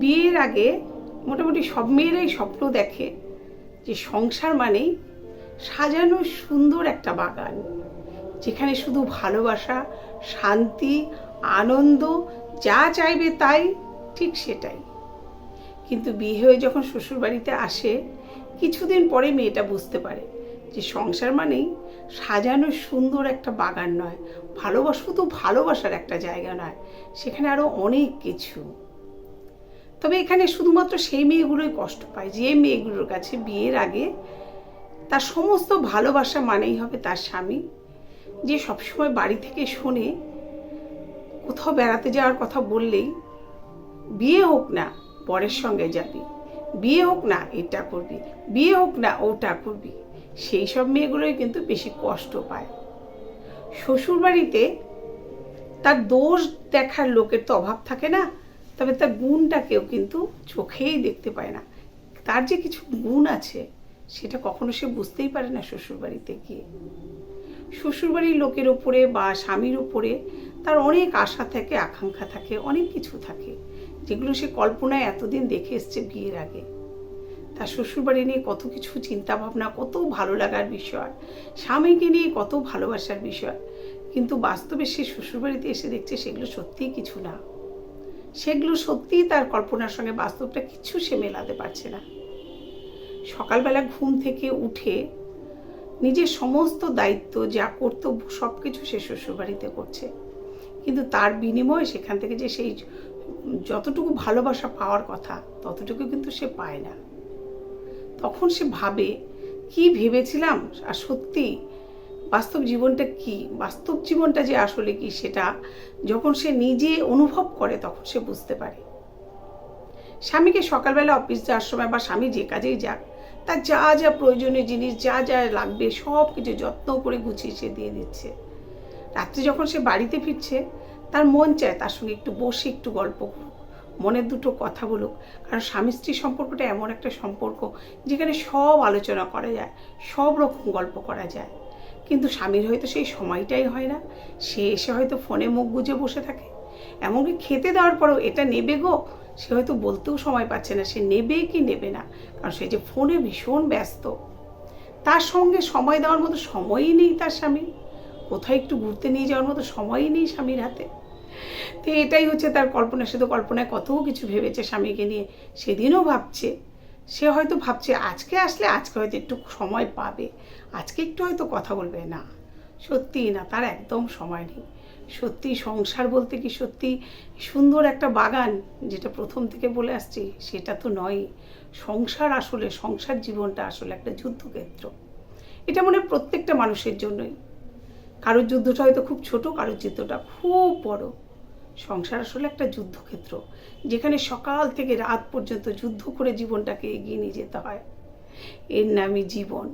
বিয়ের আগে মোটামুটি সব মেয়েরাই স্বপ্ন দেখে যে সংসার মানেই সাজানো সুন্দর একটা বাগান, যেখানে শুধু ভালোবাসা, শান্তি, আনন্দ, যা চাইবে তাই ঠিক সেটাই। কিন্তু বিয়ে হয়ে যখন শ্বশুরবাড়িতে আসে, কিছুদিন পরে মেয়েটা বুঝতে পারে যে সংসার মানেই সাজানো সুন্দর একটা বাগান নয়, ভালোবাসা শুধু ভালোবাসার একটা জায়গা নয়, সেখানে আরও অনেক কিছু। তবে এখানে শুধুমাত্র সেই মেয়েগুলোই কষ্ট পায়। যে মেয়েগুলোর কাছে বিয়ের আগে তার সমস্ত ভালোবাসা মানেই হবে তার স্বামী। যে সবসময় বাড়ি থেকে শোনে কোথাও বেড়াতে যাওয়ার কথা বললেই বিয়ে হোক না, বরের সঙ্গে যাবি। বিয়ে হোক না, এটা করবি। বিয়ে হোক না, ওটা করবি। সেই সব মেয়েগুলোই কিন্তু বেশি কষ্ট পায়। শ্বশুরবাড়িতে তার দোষ দেখার লোকের তো অভাব থাকে না। তবে তার গুণটা কেউ কিন্তু চোখেই দেখতে পায় না। তার যে কিছু গুণ আছে, সেটা কখনো সে বুঝতেই পারে না শ্বশুরবাড়িতে গিয়ে। শ্বশুরবাড়ির লোকের ওপরে বা স্বামীর ওপরে তার অনেক আশা থাকে, আকাঙ্ক্ষা থাকে, অনেক কিছু থাকে, যেগুলো সে কল্পনায় এতদিন দেখে এসছে বিয়ের আগে। তার শ্বশুরবাড়ি নিয়ে কত কিছু চিন্তা ভাবনা কত ভালো লাগার বিষয়, স্বামীকে নিয়ে কত ভালোবাসার বিষয়, কিন্তু বাস্তবে সে শ্বশুরবাড়িতে এসে দেখছে সেগুলো সত্যিই কিছু না। সেগুলো সত্যিই তার কল্পনার সঙ্গে বাস্তবটা কিছু সে মেলাতে পারছে না। সকালবেলা ঘুম থেকে উঠে নিজের সমস্ত দায়িত্ব, যা কর্তব্য সব কিছু সে শ্বশুরবাড়িতে করছে। কিন্তু তার বিনিময়ে সেখান থেকে যে সেই যতটুকু ভালোবাসা পাওয়ার কথা, ততটুকু কিন্তু সে পায় না। তখন সে ভাবে, কি ভেবেছিলাম? আর সত্যি বাস্তব জীবনটা কি? বাস্তব জীবনটা যে আসলে কি সেটা যখন সে নিজে অনুভব করে তখন সে বুঝতে পারে। স্বামীকে সকালবেলা অফিস যাওয়ার সময় বা স্বামী যে কাজেই যাক, তার যা যা প্রয়োজনীয় জিনিস, যা যা লাগবে সব কিছু যত্ন করে গুছিয়ে সে দিয়ে দিচ্ছে। রাত্রে যখন সে বাড়িতে ফিরছে, তার মন চায় তার সঙ্গে একটু বসে একটু গল্প করুক, মনের দুটো কথা বলুক। কারণ স্বামী স্ত্রী সম্পর্কটা এমন একটা সম্পর্ক যেখানে সব আলোচনা করা যায়, সব রকম গল্প করা যায়। কিন্তু স্বামীর হয়তো সেই সময়টাই হয় না। সে এসে হয়তো ফোনে মুখ গুজে বসে থাকে। এমনকি খেতে দেওয়ার পরেও এটা নেবে গো? সে হয়তো বলতেও সময় পাচ্ছে না। সে নেবে কি নেবে না? কারণ সে যে ফোনে ভীষণ ব্যস্ত। তার সঙ্গে সময় দেওয়ার মতো সময়ই নেই তার স্বামী কোথাও একটু ঘুরতে নিয়ে যাওয়ার মতো সময়ই নেই স্বামীর হাতে। তো এটাই হচ্ছে তার কল্পনা। তো কল্পনায় কত কিছু ভেবেছে স্বামীকে নিয়ে। সেদিনও ভাবছে। সে হয়তো ভাবছে, আজকে আসলে আজকে হয়তো একটু সময় পাবে। আজকে একটু হয়তো কথা বলবে। না, সত্যিই না, তার একদম সময় নেই। সত্যি সংসার বলতে কি সত্যি সুন্দর একটা বাগান, যেটা প্রথম থেকে বলে আসছি, সেটা তো নয়। সংসার আসলে, সংসার জীবনটা আসলে একটা যুদ্ধক্ষেত্র। এটা মনে প্রত্যেকটা মানুষের জন্যই। কারোর যুদ্ধটা হয়তো খুব ছোট, কারোর যুদ্ধটা খুব বড়। সংসার আসলে একটা যুদ্ধক্ষেত্র, যেখানে সকাল থেকে রাত পর্যন্ত যুদ্ধ করে জীবনটাকে এগিয়ে নিয়ে যেতে হয়। এর নামই জীবন।